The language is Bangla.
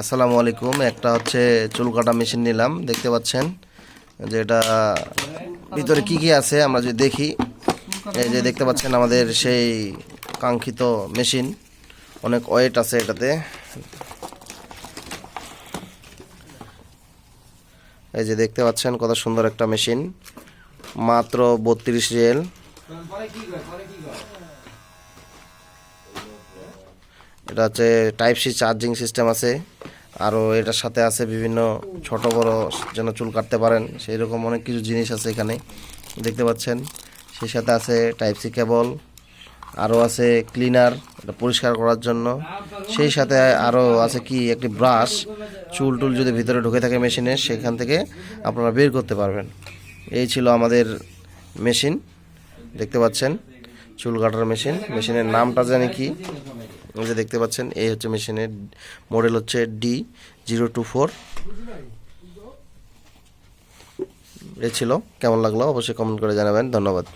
আসসালামু আলাইকুম। একটা হচ্ছে চুল কাটা মেশিন নিলাম, দেখতে পাচ্ছেন? যে এটা ভিতরে কি কি আছে আমরা যদি দেখি। এই যে দেখতে পাচ্ছেন আমাদের সেই কাঙ্ক্ষিত মেশিন অনেক ওয়েট আছে এটাতে। এই যে দেখতে পাচ্ছেন কত সুন্দর একটা মেশিন মাত্র বত্রিশ রিয়েল এটা হচ্ছে টাইপ সি চার্জিং সিস্টেম আছে। আরও এটার সাথে আছে বিভিন্ন ছোট বড় যেন চুল কাটতে পারেন সেই রকম অনেক কিছু জিনিস আছে এখানে, দেখতে পাচ্ছেন। সেই সাথে আছে টাইপ সি কেবল আরও আছে ক্লিনার এটা পরিষ্কার করার জন্য। সেই সাথে আরও আছে কি, একটি ব্রাশ চুল টুল যদি ভিতরে ঢুকে থাকে মেশিনে সেখান থেকে আপনারা বের করতে পারবেন। এই ছিল আমাদের মেশিন দেখতে পাচ্ছেন, চুল কাটার মেশিন মেশিনের নামটা জানি কি। যে দেখতে পাচ্ছেন, এই হচ্ছে মেশিনের মডেল হচ্ছে D zero two four A ছিল, কেমন লাগল? অবশ্যই কমেন্ট করে জানাবেন। ধন্যবাদ।